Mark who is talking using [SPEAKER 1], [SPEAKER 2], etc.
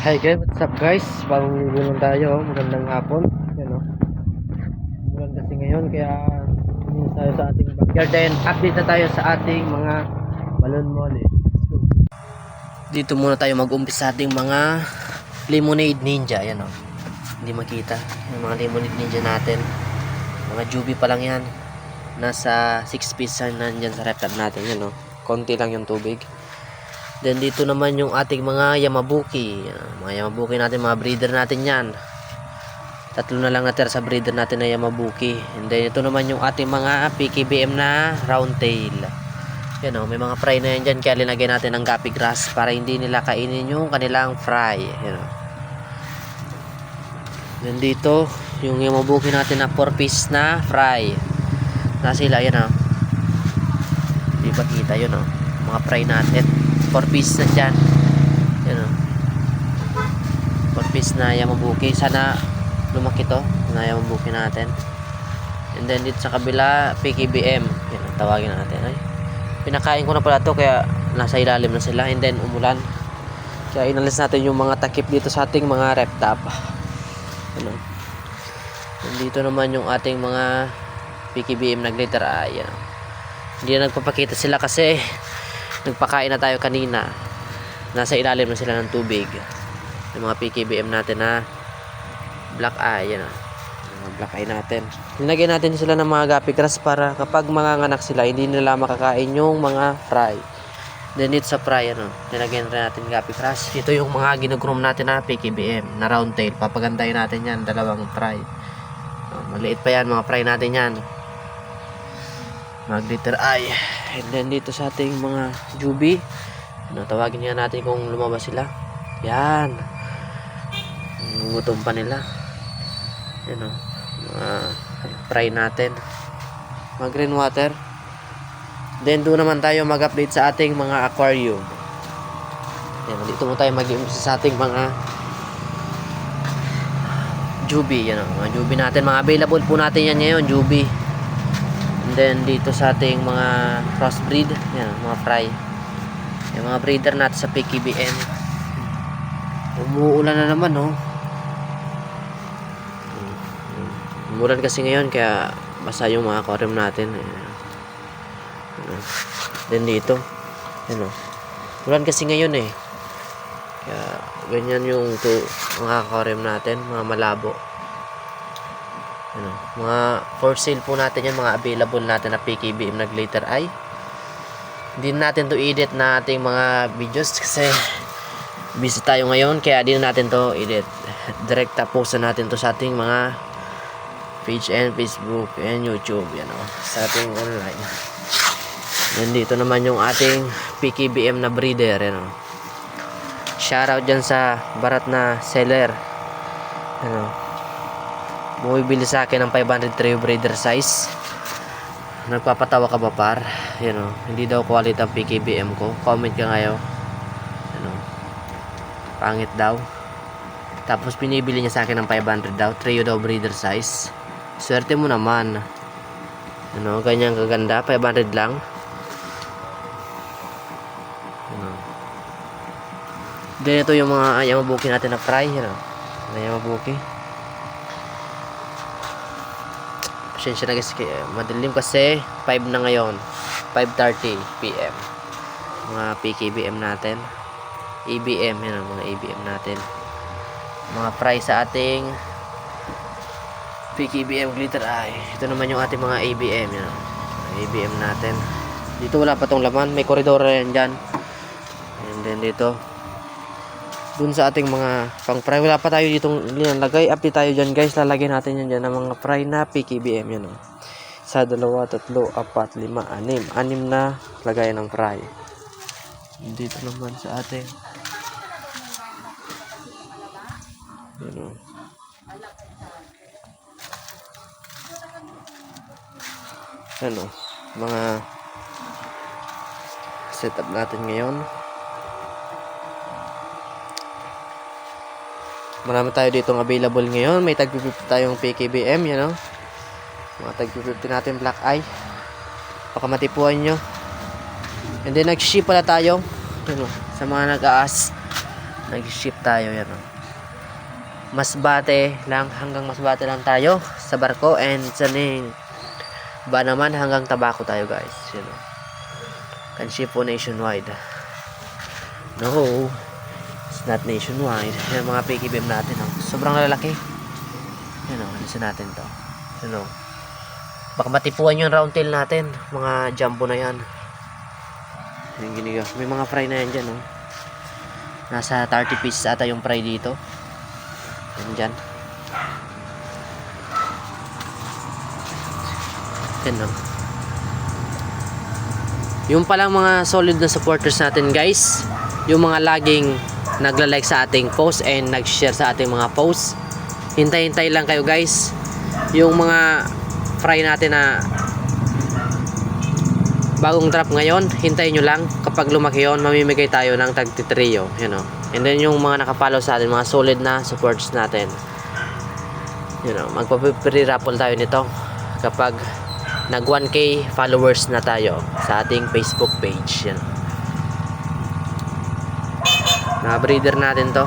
[SPEAKER 1] Hi guys, what's up guys? Bagong ligo lang tayo, oh. magandang hapon. Yan o. Umulan kasi ngayon, kaya tuminis tayo sa ating backyard. Then, update na tayo sa ating mga balon mole. Dito muna tayo mag-umpisa sa ating mga lemonade ninja. Yan o. Hindi makita. Yung mga lemonade ninja natin. Mga jubi pa lang yan. Nasa 6 piece na nandyan sa rep natin. Yan o. Konti lang yung tubig. Then dito naman yung ating mga Yamabuki. Yan, Mga Yamabuki natin, mga breeder natin yan. Tatlo na lang natira sa breeder natin na Yamabuki. And then ito naman yung ating mga PKBM na round tail. Yan o, may mga fry na yan dyan. Kaya linagay natin ng gapi grass para hindi nila kainin yung kanilang fry. Yan o. Then dito, yung Yamabuki natin na 4 piece na fry. Na sila, yan o. Hindi pa kita yun o. Mga fry natin. 4 piece na dyan. Yan o. 4 piece na Yamabuki. Sana lumaki to. Na Yamabuki natin. And then dito sa kabila, PKBM. Yan ang tawagin natin. Ay, pinakain ko na pala to kaya nasa ilalim na sila. And then umulan. Kaya inalis natin yung mga takip dito sa ating mga rep top. Ano. Dito naman yung ating mga PKBM na glitter eye. Yan. Hindi na nagpapakita sila kasi nagpakain na tayo kanina. Nasa ilalim na sila ng tubig. Yung mga PKBM natin na black eye yan ah. Mga black eye natin. Linagyan natin sila ng mga gapi grass para kapag manganganak sila hindi nila makakain yung mga fry. Then dito sa fry ano. Nilagyan rin natin gapi grass ito yung mga ginugroom natin na PKBM na round tail. Papagandahin natin yan dalawang fry. Oh, maliit pa yan mga fry natin yan mga glitter eye and then dito sa ating mga jubi ano, tawagin nga natin kung lumabas sila. Yan. Gutom pa nila. Yan o mga fry natin. Mga green water. Then doon naman tayo mag update sa ating mga aquarium. Yan dito mo tayo mag sa ating mga jubi yan o mga jubi natin. Mga available po natin yan ngayon jubi And then dito sa ating mga crossbreed, yan, mga fry. Yung mga breeder natin sa PKBM. Umuulan na naman, no? Umuulan kasi ngayon kaya basa yung mga aquarium natin. Ayan. Ano. Then dito, ano. Ulan kasi ngayon eh. Kaya ganyan yung to, mga aquarium natin, mga malabo. Ano, mga for sale po natin yan, mga available natin na PKBM na glitter eye. Hindi natin to edit na ating mga videos kasi busy tayo ngayon kaya di na natin to edit. Direct na natin to sa ating mga page and Facebook and YouTube yan o, sa ating online. Then dito naman yung ating PKBM na breeder yan o. Shoutout dyan sa barat na seller. Ano, bumibili sa akin ng 500 trio breeder size. Nagpapatawa ka ba par? You know, hindi daw quality ang PKBM ko. Comment ka ngayon. You know, pangit daw. Tapos pinibili niya sa akin ng 500 daw trio daw breeder size. Swerte mo naman. Ano, ganyan kaganda 500 lang. Ano. then ito yung mga yamabuki natin na fry you know, na yamabuki pasensya na guys madilim kasi 5 na ngayon. 5.30 PM mga PKBM natin. ABM yun ang mga ABM natin. Mga price sa ating PKBM glitter eye. Ito naman yung ating mga ABM yun ang ABM natin. Dito wala pa tong laman. May koridor yan dyan. And then dito dun sa ating mga pang fry. Wala pa tayo ditong nilalagay update tayo dyan guys. Lalagyan natin yan dyan ng mga fry na PKBM yun o sa dalawa, tatlo, apat, lima, anim. Anim na lagay ng fry. Dito naman sa ating yun o ano mga setup natin ngayon Marami tayo dito available ngayon. May tag 50 tayong PKBM, yan o. Mga tag 50 natin black eye. Baka matipuan nyo. And then nag-ship pala tayo. Ano, sa mga nag-aas. nag-ship tayo yan oh. Masbate lang hanggang Masbate lang tayo sa barko and sa ning ba naman hanggang Tabaco tayo guys you know can ship po nationwide no not nationwide. Yan mga PKBM natin oh. sobrang lalaki. Yan oh alisin natin to. You know baka matipuan yung round tail natin mga jumbo na yan. Yung giniga. May mga fry na yan dyan oh. Nasa 30 pieces ata yung fry dito. Yan dyan. Yan oh. Yung palang mga solid na supporters natin guys. Yung mga laging nagla-like sa ating post and nag-share sa ating mga posts. Hintay-hintay lang kayo guys. Yung mga fry natin na bagong drop ngayon hintayin nyo lang. Kapag lumaki yun mamimigay tayo ng tag trio you know. And then yung mga nakapalo sa atin mga solid na supports natin. You know magpa-free raffle tayo nito. Kapag nag 1k followers na tayo sa ating Facebook page yan mga breeder natin to